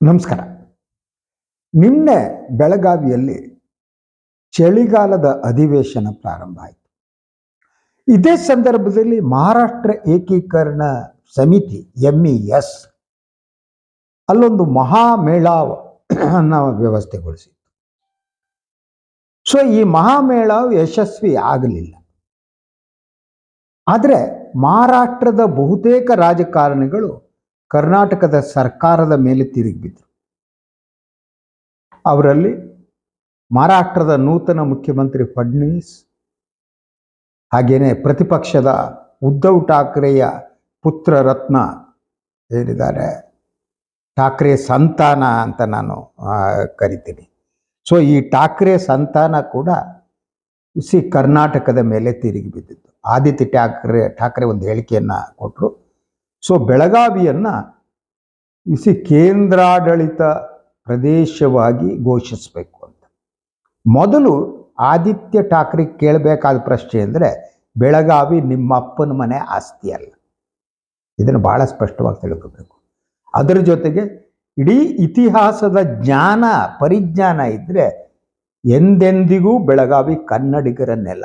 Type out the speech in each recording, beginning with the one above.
ನಮಸ್ಕಾರ. ನಿನ್ನೆ ಬೆಳಗಾವಿಯಲ್ಲಿ ಚಳಿಗಾಲದ ಅಧಿವೇಶನ ಪ್ರಾರಂಭ ಆಯಿತು. ಇದೇ ಸಂದರ್ಭದಲ್ಲಿ ಮಹಾರಾಷ್ಟ್ರ ಏಕೀಕರಣ ಸಮಿತಿ ಎಂ ಇ ಎಸ್ ಅಲ್ಲೊಂದು ಮಹಾಮೇಳಾವ್ ಅನ್ನ ವ್ಯವಸ್ಥೆಗೊಳಿಸಿತ್ತು. ಸೊ ಈ ಮಹಾಮೇಳಾವ್ ಯಶಸ್ವಿ ಆಗಲಿಲ್ಲ. ಆದರೆ ಮಹಾರಾಷ್ಟ್ರದ ಬಹುತೇಕ ರಾಜಕಾರಣಿಗಳು ಕರ್ನಾಟಕದ ಸರ್ಕಾರದ ಮೇಲೆ ತಿರುಗಿಬಿದ್ರು ಅವರಲ್ಲಿ ಮಹಾರಾಷ್ಟ್ರದ ನೂತನ ಮುಖ್ಯಮಂತ್ರಿ ಫಡ್ನವೀಸ್ ಹಾಗೆಯೇ ಪ್ರತಿಪಕ್ಷದ ಉದ್ಧವ್ ಠಾಕ್ರೆಯ ಪುತ್ರ ರತ್ನ ಏನಿದ್ದಾರೆ, ಠಾಕ್ರೆ ಸಂತಾನ ಅಂತ ನಾನು ಕರಿತೀನಿ. ಸೊ ಈ ಠಾಕ್ರೆ ಸಂತಾನ ಕೂಡ ಸಿ ಕರ್ನಾಟಕದ ಮೇಲೆ ತಿರುಗಿ ಬಿದ್ದಿತ್ತು. ಆದಿತ್ಯ ಠಾಕ್ರೆ ಠಾಕ್ರೆ ಒಂದು ಹೇಳಿಕೆಯನ್ನು ಕೊಟ್ಟರು ಸೊ ಬೆಳಗಾವಿಯನ್ನು ಇಸಿ ಕೇಂದ್ರಾಡಳಿತ ಪ್ರದೇಶವಾಗಿ ಘೋಷಿಸಬೇಕು ಅಂತ ಮೊದಲು ಆದಿತ್ಯ ಠಾಕ್ರೆ ಕೇಳಬೇಕಾದ ಪ್ರಶ್ನೆ ಅಂದರೆ ಬೆಳಗಾವಿ ನಿಮ್ಮ ಅಪ್ಪನ ಮನೆ ಆಸ್ತಿ ಅಲ್ಲ ಇದನ್ನು ಬಹಳ ಸ್ಪಷ್ಟವಾಗಿ ತಿಳ್ಕೋಬೇಕು ಅದರ ಜೊತೆಗೆ ಇಡೀ ಇತಿಹಾಸದ ಜ್ಞಾನ ಪರಿಜ್ಞಾನ ಇದ್ದರೆ ಎಂದೆಂದಿಗೂ ಬೆಳಗಾವಿ ಕನ್ನಡಿಗರ ನೆಲ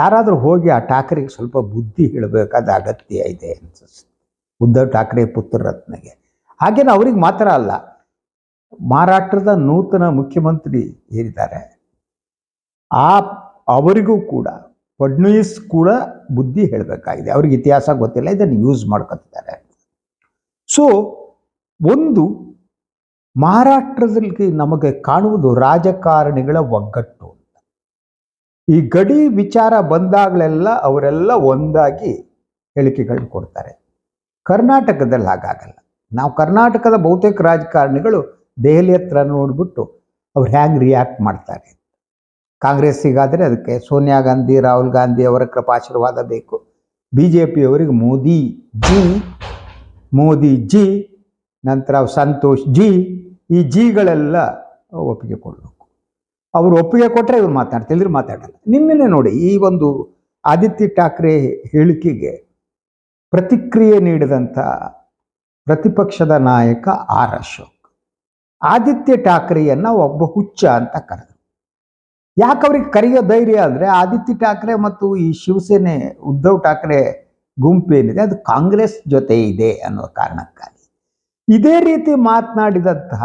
ಯಾರಾದರೂ ಹೋಗಿ ಆ ಠಾಕ್ರೆಗೆ ಸ್ವಲ್ಪ ಬುದ್ಧಿ ಹೇಳಬೇಕಾದ ಅಗತ್ಯ ಇದೆ ಅನ್ಸುತ್ತೆ. ಉದ್ಧವ್ ಠಾಕ್ರೆ ಪುತ್ರ ರತ್ನಗೆ. ಹಾಗೇನು ಅವ್ರಿಗೆ ಮಾತ್ರ ಅಲ್ಲ ಮಹಾರಾಷ್ಟ್ರದ ನೂತನ ಮುಖ್ಯಮಂತ್ರಿ ಏನಿದ್ದಾರೆ ಆ ಅವರಿಗೂ ಕೂಡ ಫಡ್ನವೀಸ್ ಕೂಡ ಬುದ್ಧಿ ಹೇಳಬೇಕಾಗಿದೆ. ಅವ್ರಿಗೆ ಇತಿಹಾಸ ಗೊತ್ತಿಲ್ಲ, ಇದನ್ನು ಯೂಸ್ ಮಾಡ್ಕೊತಿದ್ದಾರೆ. ಸೊ ಒಂದು ಮಹಾರಾಷ್ಟ್ರದಲ್ಲಿ ನಮಗೆ ಕಾಣುವುದು ರಾಜಕಾರಣಿಗಳ ಒಗ್ಗಟ್ಟು. ಈ ಗಡಿ ವಿಚಾರ ಬಂದಾಗಲೆಲ್ಲ ಅವರೆಲ್ಲ ಒಂದಾಗಿ ಹೇಳಿಕೆಗಳನ್ನ ಕೊಡ್ತಾರೆ. ಕರ್ನಾಟಕದಲ್ಲಿ ಹಾಗಾಗಲ್ಲ. ನಾವು ಕರ್ನಾಟಕದ ಬಹುತೇಕ ರಾಜಕಾರಣಿಗಳು ದೆಹಲಿ ಹತ್ರ ನೋಡ್ಬಿಟ್ಟು ಅವ್ರು ಹ್ಯಾಂಗೆ ರಿಯಾಕ್ಟ್ ಮಾಡ್ತಾರೆ. ಕಾಂಗ್ರೆಸ್ಸಿಗಾದರೆ ಅದಕ್ಕೆ ಸೋನಿಯಾ ಗಾಂಧಿ, ರಾಹುಲ್ ಗಾಂಧಿ ಅವರ ಕೃಪಾಶೀರ್ವಾದ ಬೇಕು. ಬಿ ಜೆ ಪಿಯವರಿಗೆ ಮೋದಿ ಜಿ ಮೋದಿ ಜಿ, ನಂತರ ಸಂತೋಷ್ ಜಿ, ಈ ಜಿಗಳೆಲ್ಲ ಒಪ್ಪಿಗೆ ಕೊಡಬೇಕು ಅವರು ಒಪ್ಪಿಗೆ ಕೊಟ್ಟರೆ ಇವ್ರು ಮಾತಾಡ್ತಾರೆ ಇಲ್ಲದ್ರೆ ಮಾತಾಡಲ್ಲ. ನಿನ್ನೆ ನೋಡಿ, ಈ ಒಂದು ಆದಿತ್ಯ ಠಾಕ್ರೆ ಹೇಳಿಕೆಗೆ ಪ್ರತಿಕ್ರಿಯೆ ನೀಡಿದಂಥ ಪ್ರತಿಪಕ್ಷದ ನಾಯಕ ಆರ್ ಅಶೋಕ್. ಆದಿತ್ಯ ಠಾಕ್ರೆಯನ್ನ ಒಬ್ಬ ಹುಚ್ಚ ಅಂತ ಕರೆದರು. ಯಾಕೆ ಅವ್ರಿಗೆ ಕರೆಯೋ ಧೈರ್ಯ ಅಂದರೆ, ಆದಿತ್ಯ ಠಾಕ್ರೆ ಮತ್ತು ಈ ಶಿವಸೇನೆ ಉದ್ಧವ್ ಠಾಕ್ರೆ ಗುಂಪೇನಿದೆ ಅದು ಕಾಂಗ್ರೆಸ್ ಜೊತೆ ಇದೆ ಅನ್ನೋ ಕಾರಣಕ್ಕಾಗಿ. ಇದೇ ರೀತಿ ಮಾತನಾಡಿದಂತಹ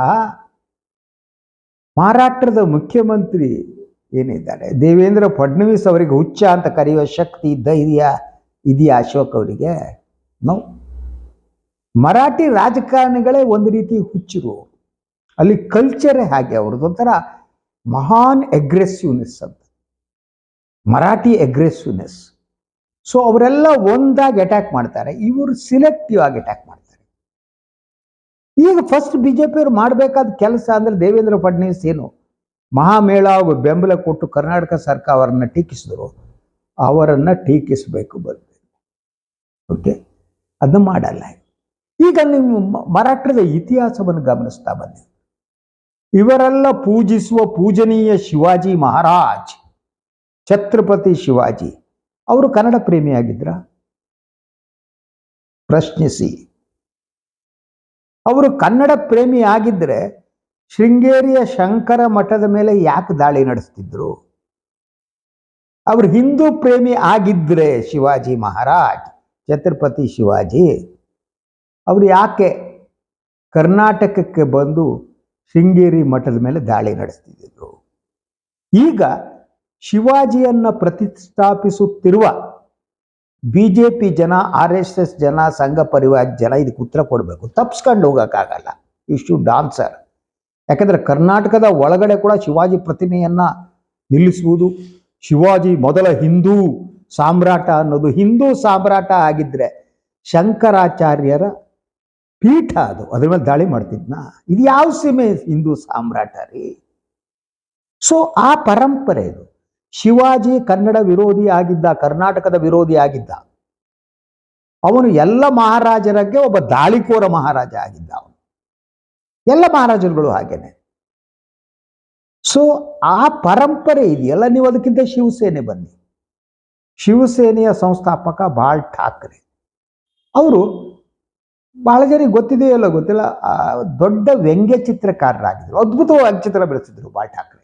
ಮಹಾರಾಷ್ಟ್ರದ ಮುಖ್ಯಮಂತ್ರಿ ಏನಿದ್ದಾರೆ? ದೇವೇಂದ್ರ ಫಡ್ನವೀಸ್ ಅವರಿಗೆ ಹುಚ್ಚ ಅಂತ ಕರೆಯುವ ಶಕ್ತಿ, ಧೈರ್ಯ ಇದೆಯಾ ಅಶೋಕ್ ಅವರಿಗೆ? ನೋ. ಮರಾಠಿ ರಾಜಕಾರಣಿಗಳೇ ಒಂದು ರೀತಿ ಹುಚ್ಚರು. ಅಲ್ಲಿ ಕಲ್ಚರೇ ಹಾಗೆ, ಅವ್ರದ್ದು ಒಂಥರ ಮಹಾನ್ ಎಗ್ರೆಸಿವ್ನೆಸ್ ಅಂತ. ಮರಾಠಿ ಎಗ್ರೆಸಿವ್ನೆಸ್ ಸೊ ಅವರೆಲ್ಲ ಒಂದಾಗಿ ಅಟ್ಯಾಕ್ ಮಾಡ್ತಾರೆ. ಇವರು ಸಿಲೆಕ್ಟಿವ್ ಆಗಿ ಅಟ್ಯಾಕ್ ಮಾಡ್ತಾರೆ. ಈಗ ಫಸ್ಟ್ ಬಿ ಜೆ ಪಿಯವರು ಮಾಡಬೇಕಾದ ಕೆಲಸ ಅಂದರೆ ದೇವೇಂದ್ರ ಫಡ್ನವೀಸ್ ಏನು? ಮಹಾಮೇಳ ಬೆಂಬಲ ಕೊಟ್ಟು ಕರ್ನಾಟಕ ಸರ್ಕಾರ ಅವರನ್ನು ಟೀಕಿಸಿದ್ರು. ಅವರನ್ನು ಟೀಕಿಸಬೇಕು ಬಂದು. ಓಕೆ ಅದನ್ನ ಮಾಡಲ್ಲ. ಈಗ ನೀವು ಮರಾಠದ ಇತಿಹಾಸವನ್ನು ಗಮನಿಸ್ತಾ ಬಂದೆ ಇವರೆಲ್ಲ ಪೂಜಿಸುವ ಪೂಜನೀಯ ಶಿವಾಜಿ ಮಹಾರಾಜ್, ಛತ್ರಪತಿ ಶಿವಾಜಿ, ಅವರು ಕನ್ನಡ ಪ್ರೇಮಿಯಾಗಿದ್ರ? ಪ್ರಶ್ನಿಸಿ. ಅವರು ಕನ್ನಡ ಪ್ರೇಮಿ ಆಗಿದ್ರೆ ಶೃಂಗೇರಿಯ ಶಂಕರ ಮಠದ ಮೇಲೆ ಯಾಕೆ ದಾಳಿ ನಡೆಸ್ತಿದ್ರು? ಅವರು ಹಿಂದೂ ಪ್ರೇಮಿ ಆಗಿದ್ರೆ ಶಿವಾಜಿ ಮಹಾರಾಜ್, ಛತ್ರಪತಿ ಶಿವಾಜಿ, ಅವರು ಯಾಕೆ ಕರ್ನಾಟಕಕ್ಕೆ ಬಂದು ಶೃಂಗೇರಿ ಮಠದ ಮೇಲೆ ದಾಳಿ ನಡೆಸ್ತಿದ್ರು? ಈಗ ಶಿವಾಜಿಯನ್ನು ಪ್ರತಿಷ್ಠಾಪಿಸುತ್ತಿರುವ ಬಿ ಜೆ ಪಿ ಜನ, ಆರ್ ಎಸ್ ಎಸ್ ಜನ, ಸಂಘ ಪರಿವಾರ ಜನ ಇದಕ್ಕೆ ಉತ್ತರ ಕೊಡಬೇಕು. ತಪ್ಸ್ಕೊಂಡು ಹೋಗೋಕ್ಕಾಗಲ್ಲ. ಯು ಶುಡ್ ಆನ್ಸರ್ ಯಾಕಂದರೆ ಕರ್ನಾಟಕದ ಒಳಗಡೆ ಕೂಡ ಶಿವಾಜಿ ಪ್ರತಿಮೆಯನ್ನು ನಿಲ್ಲಿಸುವುದು ಶಿವಾಜಿ ಮೊದಲ ಹಿಂದೂ ಸಾಮ್ರಾಟ ಅನ್ನೋದು. ಹಿಂದೂ ಸಾಮ್ರಾಟ ಆಗಿದ್ರೆ ಶಂಕರಾಚಾರ್ಯರ ಪೀಠ ಅದು. ಅದ್ರ ಮೇಲೆ ದಾಳಿ ಮಾಡ್ತಿದ್ನ? ಇದು ಯಾವ ಸೀಮೆ ಹಿಂದೂ ಸಾಮ್ರಾಟ ರೀ? ಸೊ ಆ ಪರಂಪರೆ ಇದು. ಶಿವಾಜಿ ಕನ್ನಡ ವಿರೋಧಿ ಆಗಿದ್ದ, ಕರ್ನಾಟಕದ ವಿರೋಧಿ ಆಗಿದ್ದ. ಅವನು ಎಲ್ಲ ಮಹಾರಾಜರಿಗೆ ಒಬ್ಬ ದಾಳಿಕೋರ ಮಹಾರಾಜ ಆಗಿದ್ದ ಅವನು. ಎಲ್ಲ ಮಹಾರಾಜರುಗಳು ಹಾಗೇನೆ. ಸೊ ಆ ಪರಂಪರೆ ಇದೆಯಲ್ಲ? ನೀವು ಅದಕ್ಕಿಂತ ಶಿವಸೇನೆ ಬನ್ನಿ. ಶಿವಸೇನೆಯ ಸಂಸ್ಥಾಪಕ ಬಾಳ್ ಠಾಕ್ರೆ. ಅವರು ಬಹಳ ಜನಕ್ಕೆ ಗೊತ್ತಿದೆಯಲ್ಲ ಗೊತ್ತಿಲ್ಲ ದೊಡ್ಡ ವ್ಯಂಗ್ಯ ಚಿತ್ರಕಾರರಾಗಿದ್ದರು ಅದ್ಭುತವಾಗಿ ಚಿತ್ರ ಬೆಳೆಸಿದ್ರು ಬಾಳ್ ಠಾಕ್ರೆ.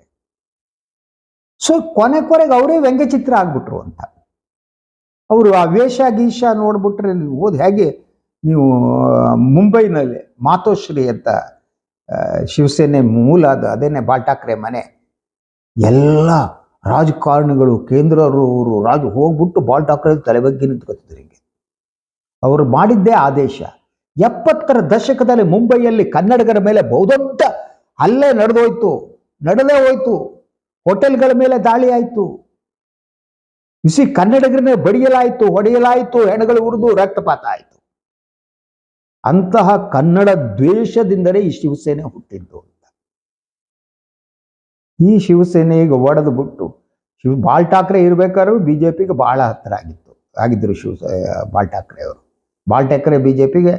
ಸೊ ಕೊನೆ ಕೊನೆಗೆ ಅವರೇ ವ್ಯಂಗ್ಯಚಿತ್ರ ಆಗ್ಬಿಟ್ರು ಅಂತ. ಅವರು ಆ ವೇಷ ಗೀಷ ನೋಡ್ಬಿಟ್ರೆ ನೀವು ಓದ್ ಹೇಗೆ ನೀವು ಮುಂಬೈನಲ್ಲಿ ಮಾತೋಶ್ರೀ ಅಂತ ಶಿವಸೇನೆ ಮೂಲ ಅದು ಅದೇನೆ ಬಾಲ್ ಠಾಕ್ರೆ ಮನೆ, ಎಲ್ಲ ರಾಜಕಾರಣಿಗಳು ಕೇಂದ್ರರು ಅವರು ರಾಜ ಹೋಗ್ಬಿಟ್ಟು ಬಾಲ್ಟಾಕ್ರೆ ತಲೆ ಬಗ್ಗೆ ನಿಂತ್ಕೊತಿದ್ರು ಹಿಂಗೆ. ಅವರು ಮಾಡಿದ್ದೇ ಆದೇಶ. ಎಪ್ಪತ್ತರ ದಶಕದಲ್ಲಿ ಮುಂಬೈಯಲ್ಲಿ ಕನ್ನಡಿಗರ ಮೇಲೆ ಬಹುದೊಡ್ಡ ಅಲ್ಲೇ ನಡೆದೋಯ್ತು, ನಡೆದೇ ಹೋಯ್ತು. ಹೋಟೆಲ್ಗಳ ಮೇಲೆ ದಾಳಿ ಆಯಿತು. ಬಿಸಿ ಕನ್ನಡಿಗರನ್ನೇ ಬಡಿಯಲಾಯಿತು, ಹೊಡೆಯಲಾಯಿತು, ಹೆಣಗಳು ಉರಿದು ರಕ್ತಪಾತ ಆಯಿತು. ಅಂತಹ ಕನ್ನಡ ದ್ವೇಷದಿಂದಲೇ ಈ ಶಿವಸೇನೆ ಹುಟ್ಟಿದ್ದು ಅಂತ. ಈ ಶಿವಸೇನೆ ಈಗ ಒಡೆದು ಬಿಟ್ಟು, ಶಿವ ಬಾಳ್ ಠಾಕ್ರೆ ಇರ್ಬೇಕಾದ್ರೂ ಬಿಜೆಪಿಗೆ ಬಹಳ ಹತ್ತಿರ ಆಗಿತ್ತು. ಆಗಿದ್ರು ಶಿವ ಬಾಲ್ ಠಾಕ್ರೆ ಅವರು. ಬಾಳ್ ಠಾಕ್ರೆ ಬಿಜೆಪಿಗೆ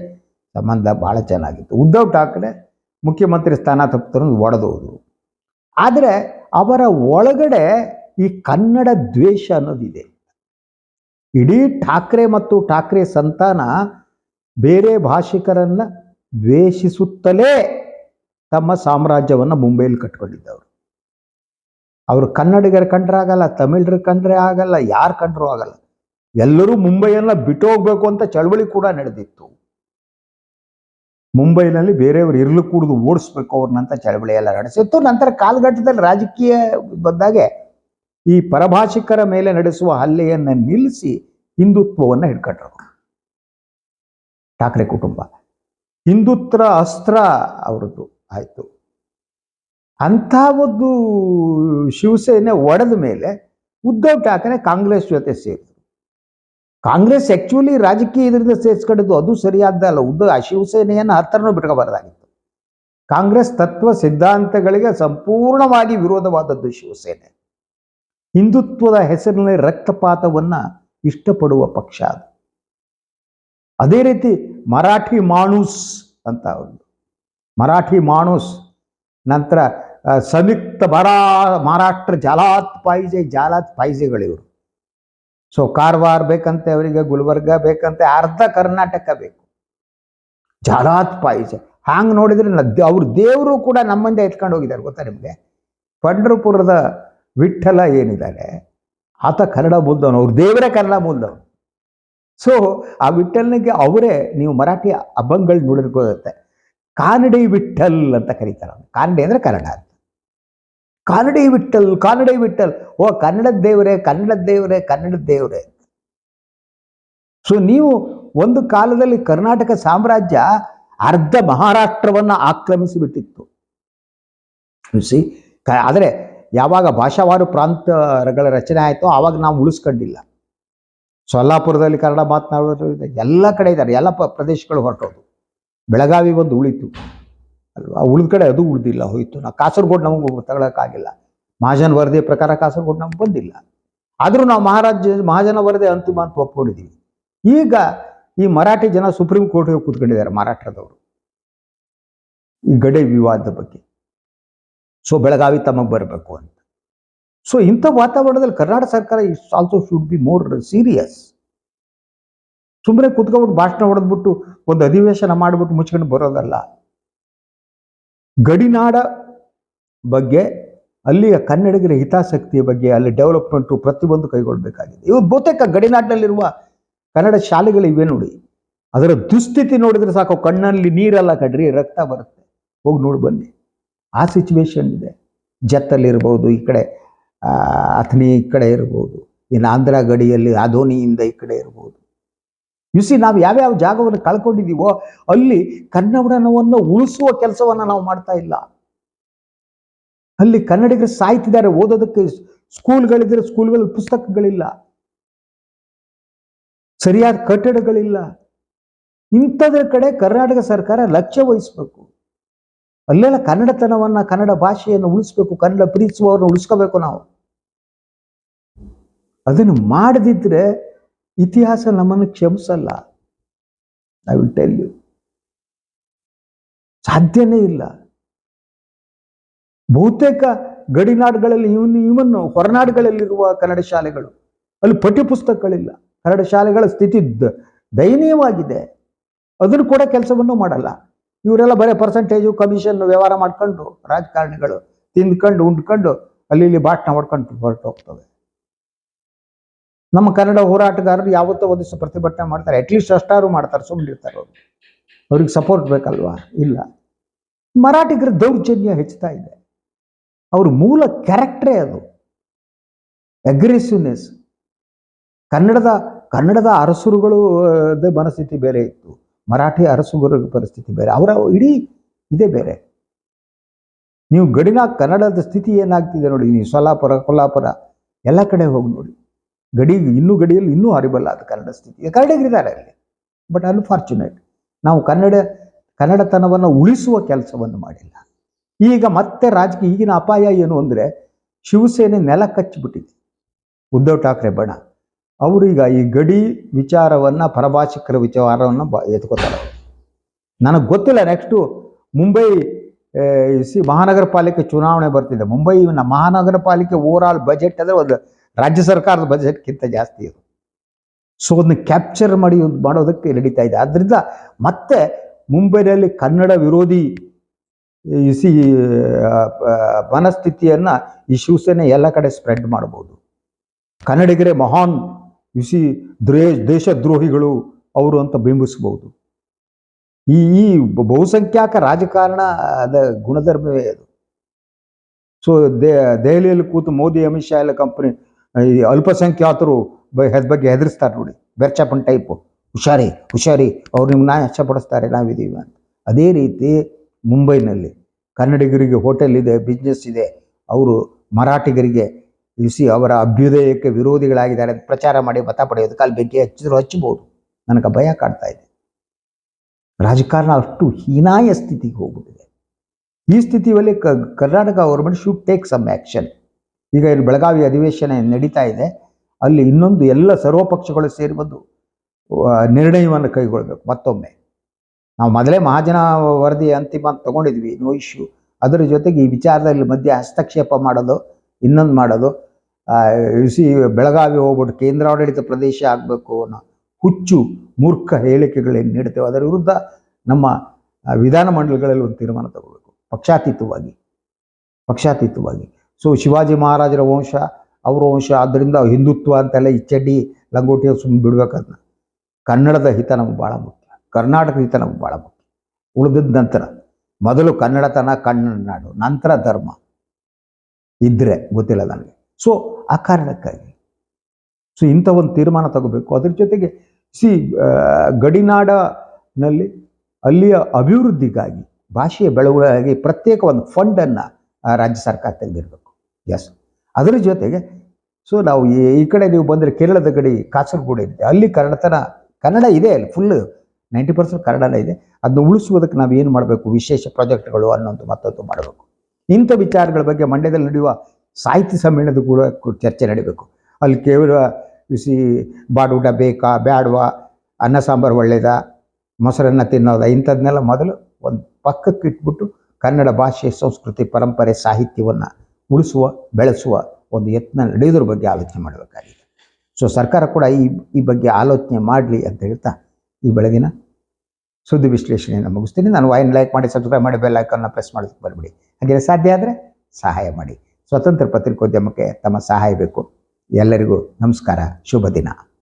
ಸಂಬಂಧ ಬಹಳ ಚೆನ್ನಾಗಿತ್ತು. ಉದ್ಧವ್ ಠಾಕ್ರೆ ಮುಖ್ಯಮಂತ್ರಿ ಸ್ಥಾನ ತಪ್ಪಿದ್ರು ಹೋದರು. ಆದರೆ ಅವರ ಒಳಗಡೆ ಈ ಕನ್ನಡ ದ್ವೇಷ ಅನ್ನೋದಿದೆ. ಇಡೀ ಠಾಕ್ರೆ ಮತ್ತು ಠಾಕ್ರೆ ಸಂತಾನ ಬೇರೆ ಭಾಷಿಕರನ್ನ ದ್ವೇಷಿಸುತ್ತಲೇ ತಮ್ಮ ಸಾಮ್ರಾಜ್ಯವನ್ನು ಮುಂಬೈಯಲ್ಲಿ ಕಟ್ಕೊಂಡಿದ್ದವರು. ಅವರು ಕನ್ನಡಿಗರ ಕಂಡ್ರೆ ಆಗಲ್ಲ, ತಮಿಳರ ಕಂಡ್ರೆ ಆಗಲ್ಲ, ಯಾರು ಕಂಡ್ರೂ ಆಗಲ್ಲ. ಎಲ್ಲರೂ ಮುಂಬೈಯನ್ನ ಬಿಟ್ಟು ಹೋಗ್ಬೇಕು ಅಂತ ಚಳವಳಿ ಕೂಡ ನಡೆದಿತ್ತು. ಮುಂಬೈನಲ್ಲಿ ಬೇರೆಯವರು ಇರಲು ಕೂಡುದು ಓಡಿಸ್ಬೇಕು ಅವ್ರನ್ನಂತ ಚಳವಳಿ ಎಲ್ಲ ನಡೆಸಿತ್ತು. ನಂತರ ಕಾಲಘಟ್ಟದಲ್ಲಿ ರಾಜಕೀಯ ಬಂದಾಗೆ ಈ ಪರಭಾಷಿಕರ ಮೇಲೆ ನಡೆಸುವ ಹಲ್ಲೆಯನ್ನು ನಿಲ್ಲಿಸಿ ಹಿಂದುತ್ವವನ್ನು ಹಿಡ್ಕೊಂಡ್ರು. ಠಾಕ್ರೆ ಕುಟುಂಬ. ಹಿಂದುತ್ವ ಅಸ್ತ್ರ ಅವರದ್ದು ಆಯಿತು. ಅಂಥ ಒಂದು ಶಿವಸೇನೆ ಒಡೆದ ಮೇಲೆ ಉದ್ಧವ್ ಠಾಕ್ರೆ ಕಾಂಗ್ರೆಸ್ ಜೊತೆ ಸೇರಿದ್ರು. ಕಾಂಗ್ರೆಸ್ ಆಕ್ಚುಲಿ ರಾಜಕೀಯ ಇದರಿಂದ ಸೇರಿಸ್ಕೊಂಡಿದ್ದು ಅದು ಸರಿಯಾದ್ದಲ್ಲ ಉದ್ದ ಆ ಶಿವಸೇನೆಯನ್ನು ಹತ್ತರನ್ನು ಬಿಟ್ಕೋಬಾರ್ದಾಗಿತ್ತು. ಕಾಂಗ್ರೆಸ್ ತತ್ವ ಸಿದ್ಧಾಂತಗಳಿಗೆ ಸಂಪೂರ್ಣವಾಗಿ ವಿರೋಧವಾದದ್ದು ಶಿವಸೇನೆ. ಹಿಂದುತ್ವದ ಹೆಸರಿನಲ್ಲಿ ರಕ್ತಪಾತವನ್ನ ಇಷ್ಟಪಡುವ ಪಕ್ಷ ಅದು. ಅದೇ ರೀತಿ ಮರಾಠಿ ಮಾಣೂಸ್ ಅಂತ ಒಂದು. ಮರಾಠಿ ಮಾಣೂಸ್ ನಂತರ ಸಂಯುಕ್ತ ಬರಾ ಮಹಾರಾಷ್ಟ್ರ ಜಾಲಾತ್ ಪಾಯಿಜೆ ಜಾಲಾತ್ ಪಾಯಿಜೆಗಳಿವರು. ಸೊ ಕಾರವಾರ ಬೇಕಂತೆ ಅವರಿಗೆ ಗುಲ್ಬರ್ಗ ಬೇಕಂತೆ, ಅರ್ಧ ಕರ್ನಾಟಕ ಬೇಕು. ಜಾಲಾತ್ ಪಾಯಿಸ. ಹಾಂಗ್ ನೋಡಿದ್ರೆ ಅವ್ರ ದೇವರು ಕೂಡ ನಮ್ಮಂದೆ ಎತ್ಕೊಂಡು ಹೋಗಿದ್ದಾರೆ, ಗೊತ್ತಾ ನಿಮಗೆ? ಪಂಡ್ರಪುರದ ವಿಠಲ ಏನಿದ್ದಾರೆ ಆತ ಕನ್ನಡ ಮೂಲದವನು, ಅವ್ರ ದೇವರೇ ಕನ್ನಡ ಮೂಲದವನು. ಸೊ ಆ ವಿಠಲ್ನಿಗೆ ಅವರೇ, ನೀವು ಮರಾಠಿ ಅಭಂಗಳು ನೋಡಿದ್ರೆ ಗೊತ್ತೆ ಕಾನಡಿ ವಿಠಲ್ ಅಂತ ಕರೀತಾರೆ. ಕಾನಡಿ ಅಂದ್ರೆ ಕನ್ನಡ ಕಾನಡಿ ವಿಠಲ್ ಕಾನಡಿ ವಿಠಲ್ ಓ, ಕನ್ನಡದ ದೇವರೇ ಕನ್ನಡದ ದೇವರೇ ಕನ್ನಡದ ದೇವರೇ. ಸೊ ನೀವು ಒಂದು ಕಾಲದಲ್ಲಿ ಕರ್ನಾಟಕ ಸಾಮ್ರಾಜ್ಯ ಅರ್ಧ ಮಹಾರಾಷ್ಟ್ರವನ್ನ ಆಕ್ರಮಿಸಿ ಬಿಟ್ಟಿತ್ತು ಸಿ ಆದರೆ ಯಾವಾಗ ಭಾಷಾವಾರು ಪ್ರಾಂತಗಳ ರಚನೆ ಆಯಿತೋ ಆವಾಗ ನಾವು ಉಳಿಸ್ಕೊಂಡಿಲ್ಲ. ಸೊಲ್ಲಾಪುರದಲ್ಲಿ ಕನ್ನಡ ಮಾತನಾಡೋದು ಎಲ್ಲ ಕಡೆ ಇದ್ದಾರೆ. ಎಲ್ಲ ಪ್ರದೇಶಗಳು ಹೊರಟೋದು ಬೆಳಗಾವಿ ಒಂದು ಉಳಿತು. ಅಲ್ವಾ? ಉಳಿದ ಕಡೆ ಅದು ಉಳಿದಿಲ್ಲ, ಹೋಯ್ತು. ನಾವು ಕಾಸರಗೋಡು ನಮಗೆ ತಗೊಳಕ್ಕಾಗಿಲ್ಲ. ಮಹಾಜನ ವರದಿಯ ಪ್ರಕಾರ ಕಾಸರಗೋಡು ನಮ್ಗೆ ಬಂದಿಲ್ಲ. ಆದರೂ ನಾವು ಮಹಾರಾಜ ಮಹಾಜನ ವರದಿ ಅಂತಿಮ ಅಂತ ಒಪ್ಕೊಂಡಿದ್ದೀವಿ ಈಗ ಈ ಮರಾಠಿ ಜನ ಸುಪ್ರೀಂ ಕೋರ್ಟ್ಗೆ ಕೂತ್ಕೊಂಡಿದ್ದಾರೆ ಮಹಾರಾಷ್ಟ್ರದವರು. ಈ ಗಡಿ ವಿವಾದದ ಬಗ್ಗೆ. ಸೊ ಬೆಳಗಾವಿ ತಮಗೆ ಬರಬೇಕು ಅಂತ. ಸೊ ಇಂಥ ವಾತಾವರಣದಲ್ಲಿ ಕರ್ನಾಟಕ ಸರ್ಕಾರ is also should be more serious ಸುಮ್ಮನೆ ಕೂತ್ಕೊಂಡ್ಬಿಟ್ಟು ಭಾಷಣ ಹೊಡೆದ್ಬಿಟ್ಟು ಒಂದು ಅಧಿವೇಶನ ಮಾಡಿಬಿಟ್ಟು ಮುಚ್ಕೊಂಡು ಬರೋದಲ್ಲ. ಗಡಿನಾಡ ಬಗ್ಗೆ, ಅಲ್ಲಿಯ ಕನ್ನಡಿಗರ ಹಿತಾಸಕ್ತಿಯ ಬಗ್ಗೆ, ಅಲ್ಲಿ ಡೆವಲಪ್ಮೆಂಟು ಪ್ರತಿಯೊಂದು ಕೈಗೊಳ್ಳಬೇಕಾಗಿದೆ. ಇವು ಬಹುತೇಕ ಗಡಿನಾಡಿನಲ್ಲಿರುವ ಕನ್ನಡ ಶಾಲೆಗಳಿವೆ ನೋಡಿ. ಅದರ ದುಸ್ಥಿತಿ ನೋಡಿದ್ರೆ ಸಾಕು, ಕಣ್ಣಲ್ಲಿ ನೀರೆಲ್ಲ ಕಡ್ರಿ, ರಕ್ತ ಬರುತ್ತೆ. ಹೋಗಿ ನೋಡಿ ಬನ್ನಿ. ಆ ಸಿಚುವೇಶನ್ ಇದೆ. ಜತ್ತಲ್ಲಿರ್ಬೋದು, ಈ ಕಡೆ ಅಥಣಿ ಈ ಕಡೆ ಇರ್ಬೋದು. ಇನ್ನು ಆಂಧ್ರ ಗಡಿಯಲ್ಲಿ ಅಧೋನಿಯಿಂದ ಈ ಕಡೆ ಇರ್ಬೋದು. ಸಿ ನಾವು ಯಾವ್ಯಾವ ಜಾಗವನ್ನು ಕಳ್ಕೊಂಡಿದ್ದೀವೋ ಅಲ್ಲಿ ಕನ್ನಡವನ್ನು ಉಳಿಸುವ ಕೆಲಸವನ್ನು ನಾವು ಮಾಡ್ತಾ ಇಲ್ಲ. ಅಲ್ಲಿ ಕನ್ನಡಿಗರು ಸಾಯ್ತಿದ್ದಾರೆ, ಓದೋದಕ್ಕೆ ಸ್ಕೂಲ್ಗಳಿದ್ರೆ ಸ್ಕೂಲ್ಗಳಲ್ಲಿ ಪುಸ್ತಕಗಳಿಲ್ಲ. ಸರಿಯಾದ ಕಟ್ಟಡಗಳಿಲ್ಲ. ಇಂಥದ್ರ ಕಡೆ ಕರ್ನಾಟಕ ಸರ್ಕಾರ ಲಕ್ಷ್ಯ ವಹಿಸ್ಬೇಕು. ಅಲ್ಲೆಲ್ಲ ಕನ್ನಡತನವನ್ನ, ಕನ್ನಡ ಭಾಷೆಯನ್ನು ಉಳಿಸ್ಬೇಕು, ಕನ್ನಡ ಪ್ರೀತಿಸುವವ್ರನ್ನ ಉಳಿಸ್ಕೋಬೇಕು ನಾವು. ಅದನ್ನು ಮಾಡದಿದ್ರೆ ಇತಿಹಾಸ ನಮ್ಮನ್ನು ಕ್ಷಮಿಸಲ್ಲ. ಐ ವಿಲ್ ಟೆಲ್ ಯು ಸಾಧ್ಯನೇ ಇಲ್ಲ. ಬಹುತೇಕ ಗಡಿನಾಡುಗಳಲ್ಲಿ ಇವನ್ ಇವನ್ನು ಹೊರನಾಡುಗಳಲ್ಲಿರುವ ಕನ್ನಡ ಶಾಲೆಗಳು, ಅಲ್ಲಿ ಪಠ್ಯಪುಸ್ತಕಗಳಿಲ್ಲ. ಕನ್ನಡ ಶಾಲೆಗಳ ಸ್ಥಿತಿ ದಯನೀಯವಾಗಿದೆ. ಅದನ್ನು ಕೂಡ ಕೆಲಸವನ್ನು ಮಾಡಲ್ಲ. ಇವರೆಲ್ಲ ಬರೀ ಪರ್ಸೆಂಟೇಜು ಕಮಿಷನ್ ವ್ಯವಹಾರ ಮಾಡ್ಕೊಂಡು, ರಾಜಕಾರಣಿಗಳು ತಿಂದ್ಕೊಂಡು, ಉಂಡ್ಕೊಂಡು, ಅಲ್ಲಿ ಇಲ್ಲಿ ಭಾಷಣ ಮಾಡ್ಕೊಂಡು ಹೊರಟು ಹೋಗ್ತವೆ ನಮ್ಮ ಕನ್ನಡ ಹೋರಾಟಗಾರರು ಯಾವತ್ತೋ ಒಂದು ಪ್ರತಿಭಟನೆ ಮಾಡ್ತಾರೆ. ಅಟ್ಲೀಸ್ಟ್ ಅಷ್ಟಾರು ಮಾಡ್ತಾರೆ ಸುಮ್ಮನೆ ಇರ್ತಾರೆ ಅವರು. ಅವ್ರಿಗೆ ಸಪೋರ್ಟ್ ಬೇಕಲ್ವಾ? ಇಲ್ಲ. ಮರಾಠಿಗರ ದೌರ್ಜನ್ಯ ಹೆಚ್ಚುತ್ತಾ ಇದೆ. ಅವ್ರ ಮೂಲ ಕ್ಯಾರೆಕ್ಟ್ರೇ ಅದು. ಅಗ್ರೆಸಿವ್ನೆಸ್ ಕನ್ನಡದ ಕನ್ನಡದ ಅರಸುರುಗಳು ಮನಸ್ಥಿತಿ ಬೇರೆ ಇತ್ತು. ಮರಾಠಿ ಅರಸುಗಳ ಪರಿಸ್ಥಿತಿ ಬೇರೆ. ಅವರ ಇಡೀ ಇದೇ ಬೇರೆ. ನೀವು ಗಡಿನ ಕನ್ನಡದ ಸ್ಥಿತಿ ಏನಾಗ್ತಿದೆ ನೋಡಿ, ನೀವು ಸೊಲ್ಲಾಪುರ ಕೊಲ್ಲಾಪುರ, ಎಲ್ಲ ಕಡೆ ಹೋಗಿ ನೋಡಿ. ಗಡಿ ಇನ್ನೂ ಗಡಿಯಲ್ಲಿ ಇನ್ನೂ ಹರಿಬಲ್ಲ ಅದು ಕನ್ನಡ ಸ್ಥಿತಿ. ಕನ್ನಡಿಗರಿದ್ದಾರೆ ಅಲ್ಲಿ ಬಟ್ ಅನ್ಫಾರ್ಚುನೇಟ್ ನಾವು ಕನ್ನಡ, ಕನ್ನಡತನವನ್ನು ಉಳಿಸುವ ಕೆಲಸವನ್ನು ಮಾಡಿಲ್ಲ. ಈಗ ಮತ್ತೆ ರಾಜಕೀಯ, ಈಗಿನ ಅಪಾಯ ಏನು ಅಂದರೆ ಶಿವಸೇನೆ ನೆಲ ಕಚ್ಚಿಬಿಟ್ಟಿದೆ. ಉದ್ಧವ್ ಠಾಕ್ರೆ ಬಣ. ಅವರೀಗ ಈ ಗಡಿ ವಿಚಾರವನ್ನು, ಪರಭಾಷಿಕರ ವಿಚಾರವನ್ನು ಬ, ಎತ್ಕೋತಾರೆ ನನಗೆ ಗೊತ್ತಿಲ್ಲ ನೆಕ್ಸ್ಟು ಮುಂಬೈ ಸಿ ಮಹಾನಗರ ಪಾಲಿಕೆ ಚುನಾವಣೆ ಬರ್ತಿದೆ. ಮುಂಬೈ ನ- ಮಹಾನಗರ ಪಾಲಿಕೆ ಓವರ್ ಆಲ್ ಬಜೆಟ್ ಅಂದರೆ ಒಂದು ರಾಜ್ಯ ಸರ್ಕಾರದ ಬಜೆಟ್ಗಿಂತ ಜಾಸ್ತಿ ಇದು. ಸೊ ಅದನ್ನ ಕ್ಯಾಪ್ಚರ್ ಮಾಡಿ ಮಾಡೋದಕ್ಕೆ ನಡೀತಾ ಇದೆ. ಆದ್ದರಿಂದ ಮತ್ತೆ ಮುಂಬೈನಲ್ಲಿ ಕನ್ನಡ ವಿರೋಧಿ ಸಿ ಮನಸ್ಥಿತಿಯನ್ನ ಈ ಶಿವಸೇನೆ ಎಲ್ಲ ಕಡೆ ಸ್ಪ್ರೆಡ್ ಮಾಡಬಹುದು. ಕನ್ನಡಿಗರೇ ಮಹಾನ್ ಯುಸಿ ದ್ರೇ, ದೇಶದ್ರೋಹಿಗಳು ಅವರು ಅಂತ ಬಿಂಬಿಸಬಹುದು. ಈ ಈ ಬಹುಸಂಖ್ಯಾಕ ರಾಜಕಾರಣದ ಗುಣಧರ್ಮವೇ ಅದು. ಸೊ ದೆಹಲಿಯಲ್ಲಿ ಕೂತು ಮೋದಿ, ಅಮಿತ್ ಶಾ ಎಲ್ಲ ಕಂಪನಿ ಈ ಅಲ್ಪಸಂಖ್ಯಾತರು ಬಗ್ಗೆ ಹೆದರಿಸ್ತಾರೆ ನೋಡಿ. ಬೆರ್ಚಪ್ಪನ್ ಟೈಪು ಹುಷಾರಿ ಹುಷಾರಿ, ಅವ್ರು ನಿಮ್ಗೆ ನಾಶಪಡಿಸ್ತಾರೆ ನಾವಿದ್ದೀವಿ ಅಂತ. ಅದೇ ರೀತಿ ಮುಂಬೈನಲ್ಲಿ ಕನ್ನಡಿಗರಿಗೆ ಹೋಟೆಲ್ ಇದೆ ಬಿಸ್ನೆಸ್ ಇದೆ. ಅವರು ಮರಾಠಿಗರಿಗೆ ಇಸಿ ಅವರ ಅಭ್ಯುದಯಕ್ಕೆ ವಿರೋಧಿಗಳಾಗಿದ್ದಾರೆ ಪ್ರಚಾರ ಮಾಡಿ ಮತ ಪಡೆಯೋದಕ್ಕೆ ಅಲ್ಲಿ ಬೆಂಕಿ ಹಚ್ಚಿದ್ರು ಹಚ್ಚಬಹುದು ನನಗೆ ಭಯ ಕಾಡ್ತಾ ಇದೆ. ರಾಜಕಾರಣ ಅಷ್ಟು ಹೀನಾಯ ಸ್ಥಿತಿಗೆ ಹೋಗ್ಬಿಟ್ಟಿದೆ. ಈ ಸ್ಥಿತಿಯಲ್ಲಿ Karnataka government should take some action ಈಗ ಇಲ್ಲಿ ಬೆಳಗಾವಿ ಅಧಿವೇಶನ ನಡೀತಾ ಇದೆ. ಅಲ್ಲಿ ಇನ್ನೊಂದು ಎಲ್ಲ ಸರ್ವಪಕ್ಷಗಳು ಸೇರಿ ಬಂದು ನಿರ್ಣಯವನ್ನು ಕೈಗೊಳ್ಳಬೇಕು ಮತ್ತೊಮ್ಮೆ. ನಾವು ಮೊದಲೇ ಮಹಾಜನ ವರದಿ ಅಂತಿಮ ಅಂತ ತಗೊಂಡಿದ್ವಿ ನೋ ಇಶ್ಯೂ ಅದರ ಜೊತೆಗೆ ಈ ವಿಚಾರದಲ್ಲಿ ಮಧ್ಯೆ ಹಸ್ತಕ್ಷೇಪ ಮಾಡೋದು ಇನ್ನೊಂದು ಮಾಡೋದು ಸಿ, ಬೆಳಗಾವಿ ಹೋಗ್ಬಿಟ್ಟು ಕೇಂದ್ರಾಡಳಿತ ಪ್ರದೇಶ ಆಗಬೇಕು ಅನ್ನೋ ಹುಚ್ಚು, ಮೂರ್ಖ ಹೇಳಿಕೆಗಳೇನು ನೀಡ್ತೇವೆ ಅದರ ವಿರುದ್ಧ ನಮ್ಮ ವಿಧಾನಮಂಡಲಗಳಲ್ಲಿ ಒಂದು ತೀರ್ಮಾನ ತಗೋಬೇಕು, ಪಕ್ಷಾತೀತವಾಗಿ. ಪಕ್ಷಾತೀತವಾಗಿ. ಸೊ ಶಿವಾಜಿ ಮಹಾರಾಜರ ವಂಶ, ಅವರ ವಂಶ ಆದ್ದರಿಂದ ಹಿಂದುತ್ವ ಅಂತೆಲ್ಲ ಈ ಚಡ್ಡಿ ಲಂಗೋಟಿ ಸುಮ್ಮನೆ ಬಿಡ್ಬೇಕದನ್ನ ಕನ್ನಡದ ಹಿತ ನಮ್ಗೆ ಭಾಳ ಮುಖ್ಯ. ಕರ್ನಾಟಕದ ಹಿತ ನಮ್ಗೆ ಭಾಳ ಮುಖ್ಯ. ಉಳಿದದ ನಂತರ ಮೊದಲು ಕನ್ನಡತನ, ಕನ್ನಡ ನಾಡು, ನಂತರ ಧರ್ಮ ಇದ್ದರೆ ಗೊತ್ತಿಲ್ಲ ನನಗೆ. ಸೊ ಆ ಕಾರಣಕ್ಕಾಗಿ. ಸೊ ಇಂಥ ಒಂದು ತೀರ್ಮಾನ ತಗೋಬೇಕು. ಅದ್ರ ಜೊತೆಗೆ ಸಿ ಗಡಿನಾಡನಲ್ಲಿ ಅಲ್ಲಿಯ ಅಭಿವೃದ್ಧಿಗಾಗಿ ಭಾಷೆಯ ಬೆಳವಣಿಗೆಗಾಗಿ ಪ್ರತ್ಯೇಕ ಒಂದು ಫಂಡನ್ನು ರಾಜ್ಯ ಸರ್ಕಾರ ತೆಗೆದಿರಬೇಕು. ಎಸ್ ಅದರ ಜೊತೆಗೆ ಸೊ ನಾವು ಈ ಕಡೆ ನೀವು ಬಂದರೆ ಕೇರಳದ ಗಡಿ ಕಾಸರಗೋಡು ಇದೆ. ಅಲ್ಲಿ ಕನ್ನಡತನ, ಕನ್ನಡ ಇದೆ ಅಲ್ಲಿ ಫುಲ್ ನೈಂಟಿ ಪರ್ಸೆಂಟ್ ಕನ್ನಡನೇ ಇದೆ. ಅದನ್ನ ಉಳಿಸುವುದಕ್ಕೆ ನಾವು ಏನು ಮಾಡಬೇಕು? ವಿಶೇಷ ಪ್ರಾಜೆಕ್ಟ್ಗಳು ಅನ್ನೋದು ಮತ್ತೊಂದು ಮಾಡಬೇಕು. ಇಂಥ ವಿಚಾರಗಳ ಬಗ್ಗೆ ಮಂಡ್ಯದಲ್ಲಿ ನಡೆಯುವ ಸಾಹಿತ್ಯ ಸಮ್ಮೇಳನದ ಕೂಡ ಚರ್ಚೆ ನಡೀಬೇಕು. ಅಲ್ಲಿ ಕೇವಲ ಬಿಸಿ ಬಾಡೂಟ ಬೇಕಾ, ಬ್ಯಾಡವಾ, ಅನ್ನ ಸಾಂಬಾರು ಒಳ್ಳೇದಾ, ಮೊಸರನ್ನ ತಿನ್ನೋದ ಇಂಥದ್ದನ್ನೆಲ್ಲ ಮೊದಲು ಒಂದು ಪಕ್ಕಕ್ಕೆ ಇಟ್ಬಿಟ್ಟು ಕನ್ನಡ ಭಾಷೆ, ಸಂಸ್ಕೃತಿ, ಪರಂಪರೆ, ಸಾಹಿತ್ಯವನ್ನು ಉಳಿಸುವ, ಬೆಳೆಸುವ ಒಂದು ಯತ್ನ ನಡೆಯೋದ್ರ ಬಗ್ಗೆ ಆಲೋಚನೆ ಮಾಡಬೇಕಾಗಿದೆ. ಸೊ ಸರ್ಕಾರ ಕೂಡ ಈ ಈ ಬಗ್ಗೆ ಆಲೋಚನೆ ಮಾಡಲಿ ಅಂತ ಹೇಳ್ತಾ ಈ ಬೆಳಗಿನ ಸುದ್ದಿ ವಿಶ್ಲೇಷಣೆಯನ್ನು ಮುಗಿಸ್ತೀನಿ. ನಾನು ವಾಯಿನ್ ಲೈಕ್ ಮಾಡಿ ಸಬ್ಸ್ಕ್ರೈಬ್ ಮಾಡಿ ಬೆಲ್ ಐಕನ್ನ ಪ್ರೆಸ್ ಮಾಡೋದಕ್ಕೆ ಬರಬೇಡಿ. ಹಾಗೆ ಸಾಧ್ಯ ಆದರೆ ಸಹಾಯ ಮಾಡಿ. ಸ್ವತಂತ್ರ ಪತ್ರಿಕೋದ್ಯಮಕ್ಕೆ ತಮ್ಮ ಸಹಾಯ ಬೇಕು. ಎಲ್ಲರಿಗೂ ನಮಸ್ಕಾರ. ಶುಭ ದಿನ.